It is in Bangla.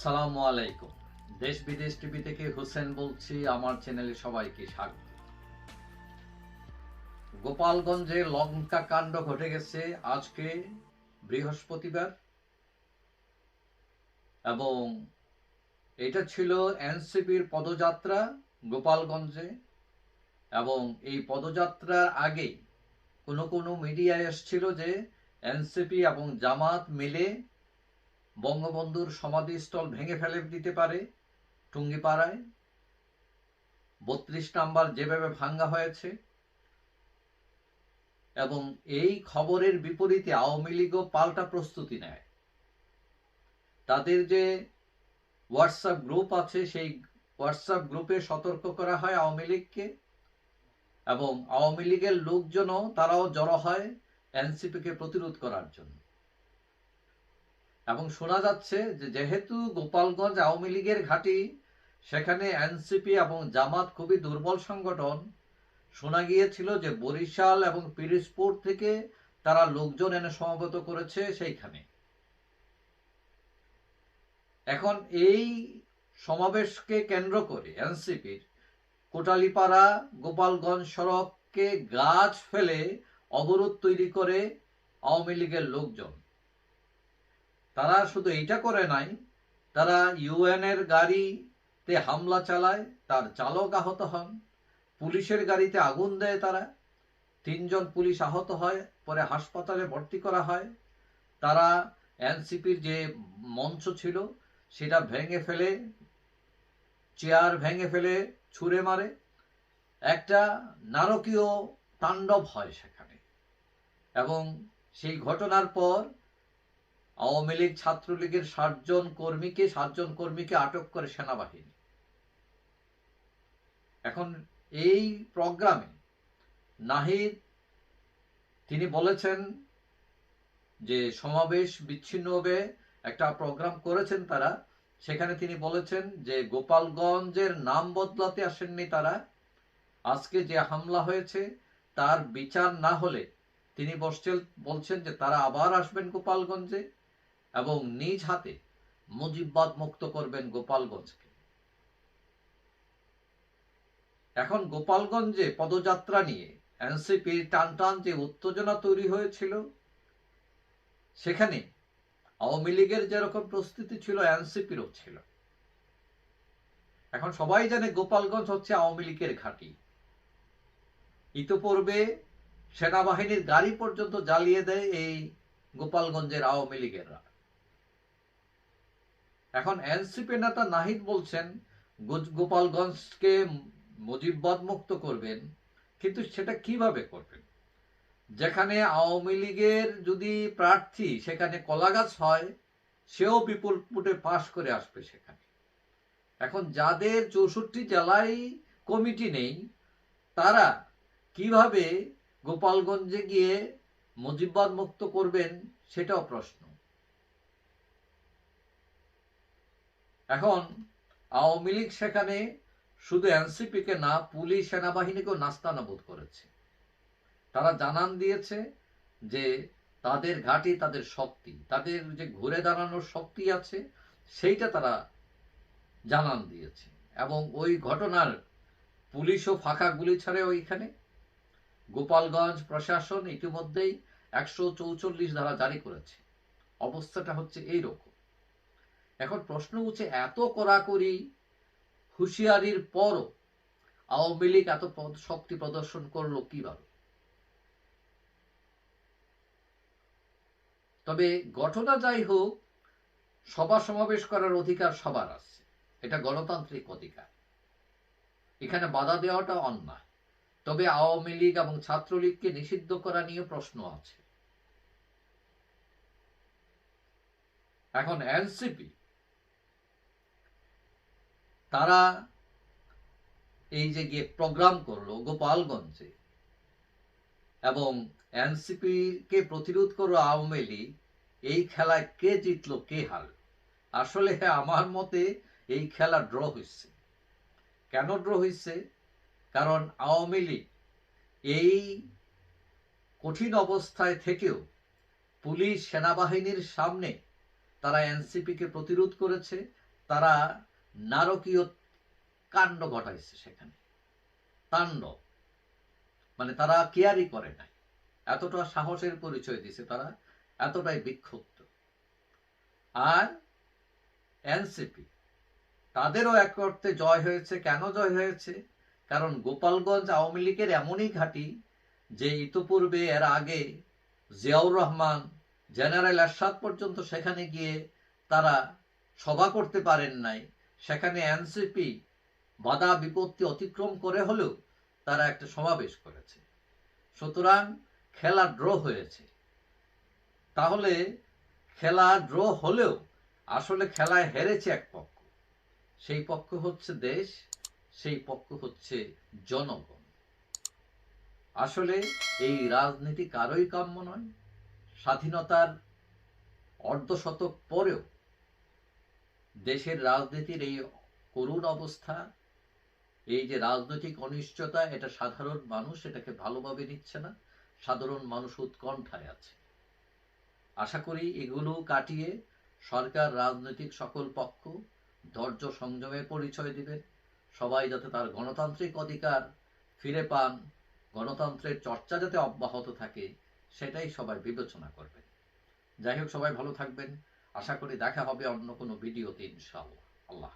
আসসালামু আলাইকুম। দেশ বিদেশ টিভি থেকে হোসেন বলছি, আমার চ্যানেলে সবাইকে স্বাগত। গোপালগঞ্জে লঙ্কা কাণ্ড ঘটে গেছে আজকে বৃহস্পতিবার, এবং এটা ছিল এনসিপির পদযাত্রা গোপালগঞ্জে, এবং এই পদযাত্রার আগেই কোনো কোনো মিডিয়ায় এসেছিল যে এনসিপি এবং জামাত মিলে বঙ্গবন্ধুর সমাধিস্থল ভেঙে ফেলে দিতে পারে টুঙ্গিপাড়ায়। বত্রিশ নাম্বার যেভাবে ভাঙ্গা হয়েছে। এবং এই খবরের বিপরীতে আওয়ামী লীগও পাল্টা প্রস্তুতি নেয়। তাদের যে হোয়াটসঅ্যাপ গ্রুপ আছে, সেই হোয়াটসঅ্যাপ গ্রুপে সতর্ক করা হয় আওয়ামী লীগকে। এবং আওয়ামী লীগের লোকজনও তারাও জড়ো হয় এনসিপিকে প্রতিরোধ করার জন্য। এবং শোনা যাচ্ছে যে যেহেতু গোপালগঞ্জ আওয়ামী লীগের ঘাঁটি, সেখানে এনসিপি এবং জামাত খুবই দুর্বল সংগঠন, শোনা গিয়েছিল যে বরিশাল এবং পিরিজপুর থেকে তারা লোকজন এনে সমবেত করেছে সেইখানে। এখন এই সমাবেশকে কেন্দ্র করে এনসিপির কোটালিপাড়া, গোপালগঞ্জ সড়ককে গাছ ফেলে অবরোধ তৈরি করে আওয়ামী লীগের লোকজন। তারা শুধু এইটা করে নাই, তারা ইউএন এর গাড়িতে হামলা চালায়, তার চালক আহত হন, পুলিশের গাড়িতে আগুন দেয় তারা, তিনজন পুলিশ আহত হয়, পরে হাসপাতালে ভর্তি করা হয়। তারা এনসিপির যে মঞ্চ ছিল, সেটা ভেঙে ফেলে, চেয়ার ভেঙে ফেলে, ছুঁড়ে মারে। একটা নারকীয় তাণ্ডব হয় সেখানে। এবং সেই ঘটনার পর আওয়ামী লীগ ছাত্রলীগের সাতজন কর্মীকে সাতজন কর্মীকে আটক করে সেনাবাহিনী। এখন এই প্রোগ্রামে নাহিদ, তিনি বলেছেন যে সমাবেশ বিচ্ছিন্নভাবে একটা প্রোগ্রাম করেছেন তারা। সেখানে তিনি বলেছেন যে গোপালগঞ্জের নাম বদলাতে আসেননি তারা। আজকে যে হামলা হয়েছে, তার বিচার না হলে তিনি বসছেন, বলছেন যে তারা আবার আসবেন গোপালগঞ্জে। এবং নিজ হাতে মুজিববাদ মুক্ত করবেন গোপালগঞ্জকে। এখন গোপালগঞ্জে পদযাত্রা নিয়ে এনসিপির টান টান যে উত্তেজনা তৈরি হয়েছিল, সেখানে আওয়ামী লীগের যেরকম প্রস্তুতি ছিল, এনসিপিরও ছিল। এখন সবাই জানে গোপালগঞ্জ হচ্ছে আওয়ামী লীগের ঘাঁটি। ইতোপূর্বে সেনাবাহিনীর গাড়ি পর্যন্ত জ্বালিয়ে দেয় এই গোপালগঞ্জের আওয়ামী লীগেররা। এখন এনসিপি নেতা নাহিদ বলছেন গোপালগঞ্জকে মুজিববাদ মুক্ত করবেন, কিন্তু সেটা কীভাবে করবেন? যেখানে আওয়ামী লীগের যদি প্রার্থী সেখানে কলাগাছ হয়, সেও বিপুল ফুটে পাশ করে আসবে সেখানে। এখন যাদের চৌষট্টি জেলায় কমিটি নেই, তারা কীভাবে গোপালগঞ্জে গিয়ে মুজিববাদ মুক্ত করবেন, সেটাও প্রশ্ন। এখন আওয়ামী লীগ সেখানে শুধু এনসিপিকে না, পুলিশ, সেনাবাহিনীকেও নাস্তানাবোধ করেছে। তারা জানান দিয়েছে যে তাদের ঘাঁটি, তাদের শক্তি, তাদের যে ঘুরে দাঁড়ানোর শক্তি আছে, সেইটা তারা জানান দিয়েছে। এবং ওই ঘটনার পুলিশও ফাঁকা গুলি ছাড়ে ওইখানে। গোপালগঞ্জ প্রশাসন ইতিমধ্যেই একশো চৌচল্লিশ ধারা জারি করেছে। অবস্থাটা হচ্ছে এই রকম এখন প্রশ্ন উঠছে এত কড়াকড়ি হুঁশিয়ারির পরও আওয়ামী লীগ এত শক্তি প্রদর্শন করল কীভাবে? তবে ঘটনা যাই হোক, সভা সমাবেশ করার অধিকার সবার আছে। এটা গণতান্ত্রিক অধিকার। এখানে বাধা দেওয়াটা অন্যায়। তবে আওয়ামী লীগ এবং ছাত্রলীগকে নিষিদ্ধ করা নিয়ে প্রশ্ন আছে। এখন এনসিপি তারা এই যে গিয়ে প্রোগ্রাম করল গোপালগঞ্জে এবং এনসিপি কে প্রতিরোধ করল আওয়ামী লীগ, এই খেলায় কে জিতলো, কে হার আসলে আমার মতে এই খেলা ড্র হয়েছে। কেন ড্র হয়েছে? কারণ আওয়ামী লীগ এই কঠিন অবস্থায় থেকেও পুলিশ সেনাবাহিনীর সামনে তারা এনসিপিকে প্রতিরোধ করেছে, তারা নারকীয় কাণ্ড ঘটাইছে সেখানে। তাণ্ডব মানে তারা কেয়ারই করে নাই। এতটা সাহসের পরিচয় দিছে তারা, এতটাই বিক্ষুব্ধ। আর এনসিপি, তাদেরও এক অর্থে জয় হয়েছে। কেন জয় হয়েছে? কারণ গোপালগঞ্জ আওয়ামী লীগের এমনই ঘাঁটি, যে ইতোপূর্বে এর আগে জিয়াউর রহমান, জেনারেল এরশাদ পর্যন্ত সেখানে গিয়ে তারা সভা করতে পারেন নাই। সেখানে এনসিপি বাধা বিপত্তি অতিক্রম করে হলেও তারা একটা সমাবেশ করেছে। সুতরাং খেলা ড্র হয়েছে। তাহলে খেলা ড্র হলেও আসলে খেলায় হেরেছে এক পক্ষ। সেই পক্ষ হচ্ছে দেশ, সেই পক্ষ হচ্ছে জনগণ। আসলে এই রাজনীতি কারোই কাম্য নয়। স্বাধীনতার অর্ধশতক পরেও দেশের রাজনীতির এই করুণ অবস্থা, এই যে রাজনৈতিক অনিশ্চয়তা, এটা সাধারণ মানুষ এটাকে ভালোভাবে নিচ্ছে না। সাধারণ মানুষ উৎকণ্ঠায় আছে। আশা করি এগুলো কাটিয়ে সরকার, রাজনৈতিক সকল পক্ষ ধৈর্য সংযমের পরিচয় দিবে। সবাই যাতে তার গণতান্ত্রিক অধিকার ফিরে পান, গণতন্ত্রের চর্চা যাতে অব্যাহত থাকে, সেটাই সবাই বিবেচনা করবেন যাই হোক, সবাই ভালো থাকবেন। আশা করি দেখা হবে অন্য কোনো ভিডিওতে ইনশাআল্লাহ আল্লাহ।